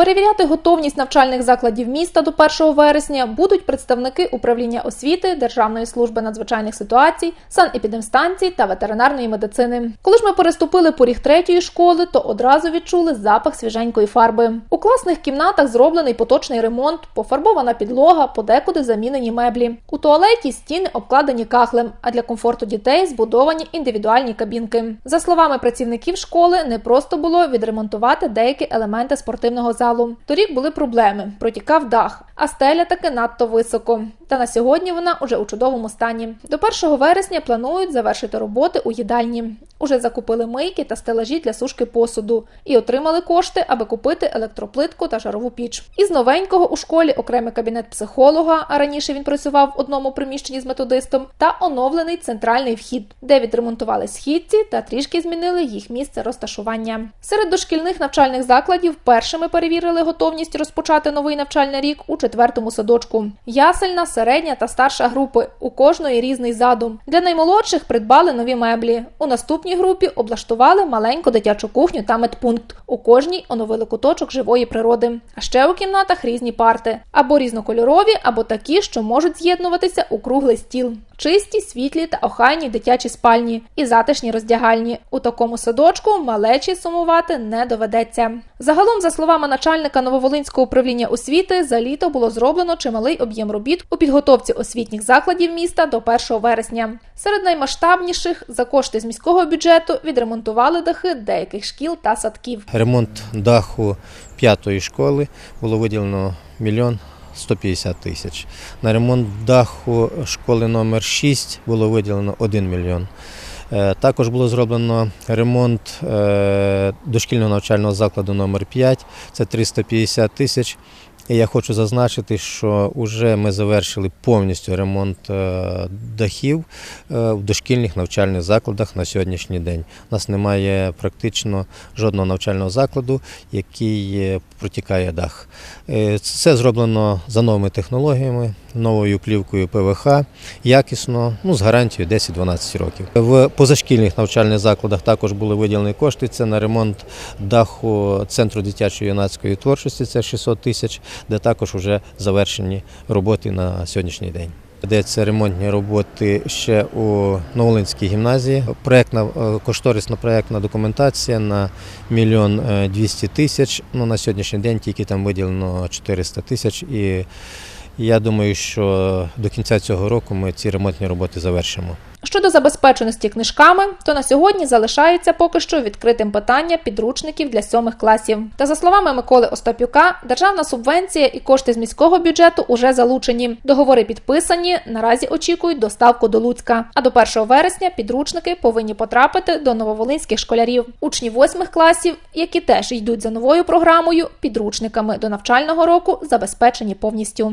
Перевіряти готовність навчальних закладів міста до 1 вересня будуть представники управління освіти, Державної служби надзвичайних ситуацій, санепідемстанцій та ветеринарної медицини. Коли ж ми переступили поріг третьої школи, то одразу відчули запах свіженької фарби. У класних кімнатах зроблений поточний ремонт, пофарбована підлога, подекуди замінені меблі. У туалеті стіни обкладені кахлем, а для комфорту дітей збудовані індивідуальні кабінки. За словами працівників школи, не просто було відремонтувати деякі елементи спортивного залу. Торік були проблеми: протікав дах, а стеля таки надто високо. Та на сьогодні вона уже у чудовому стані. До 1 вересня планують завершити роботи у їдальні. Уже закупили мийки та стелажі для сушки посуду і отримали кошти, аби купити електроплитку та жарову піч. Із новенького у школі окремий кабінет психолога, а раніше він працював в одному приміщенні з методистом, та оновлений центральний вхід, де відремонтували східці та трішки змінили їх місце розташування. Серед дошкільних навчальних закладів першими перевірили готовність розпочати новий навчальний рік у четвертому садочку. Ясельна, середня та старша групи. У кожної різний задум. Для наймолодших придбали нові меблі. У наступній групі облаштували маленьку дитячу кухню та медпункт. У кожній оновили куточок живої природи. А ще у кімнатах різні парти або різнокольорові, або такі, що можуть з'єднуватися у круглий стіл. Чисті, світлі та охайні дитячі спальні і затишні роздягальні. У такому садочку малечі сумувати не доведеться. Загалом, за словами начальника Нововолинського управління освіти, за літо було зроблено чималий об'єм робіт у підготовці освітніх закладів міста до 1 вересня. Серед наймасштабніших за кошти з міського бюджету відремонтували дахи деяких шкіл та садків. Ремонт даху п'ятої школи було виділено мільйон 150 тисяч. На ремонт даху школи номер 6 було виділено 1 мільйон. Е, Також було зроблено ремонт е, дошкільного навчального закладу номер 5 це 350 тисяч. І я хочу зазначити, що вже ми завершили повністю ремонт е, дахів е, в дошкільних навчальних закладах на сьогоднішній день. У нас немає практично жодного навчального закладу, який е, протікає дах. Це зроблено за новими технологіями, новою плівкою ПВХ, якісно, ну, з гарантією 10-12 років. В позашкільних навчальних закладах також були виділені кошти. Це на ремонт даху центру дитячої юнацької творчості, це 600 тисяч, де також вже завершені роботи на сьогоднішній день. Ведеться ремонтні роботи ще у Новолинській гімназії. Проектна е, кошторисна проектна документація на мільйон е, 200 тисяч. Ну на сьогоднішній день тільки там виділено 400 тисяч. Я думаю, що до кінця цього року ми ці ремонтні роботи завершимо. Щодо забезпеченості книжками, то на сьогодні залишається поки що відкритим питання підручників для сьомих класів. Та за словами Миколи Остапюка, державна субвенція і кошти з міського бюджету уже залучені. Договори підписані. Наразі очікують доставку до Луцька. А до 1 вересня підручники повинні потрапити до нововолинських школярів. Учні восьмих класів, які теж йдуть за новою програмою, підручниками до навчального року забезпечені повністю.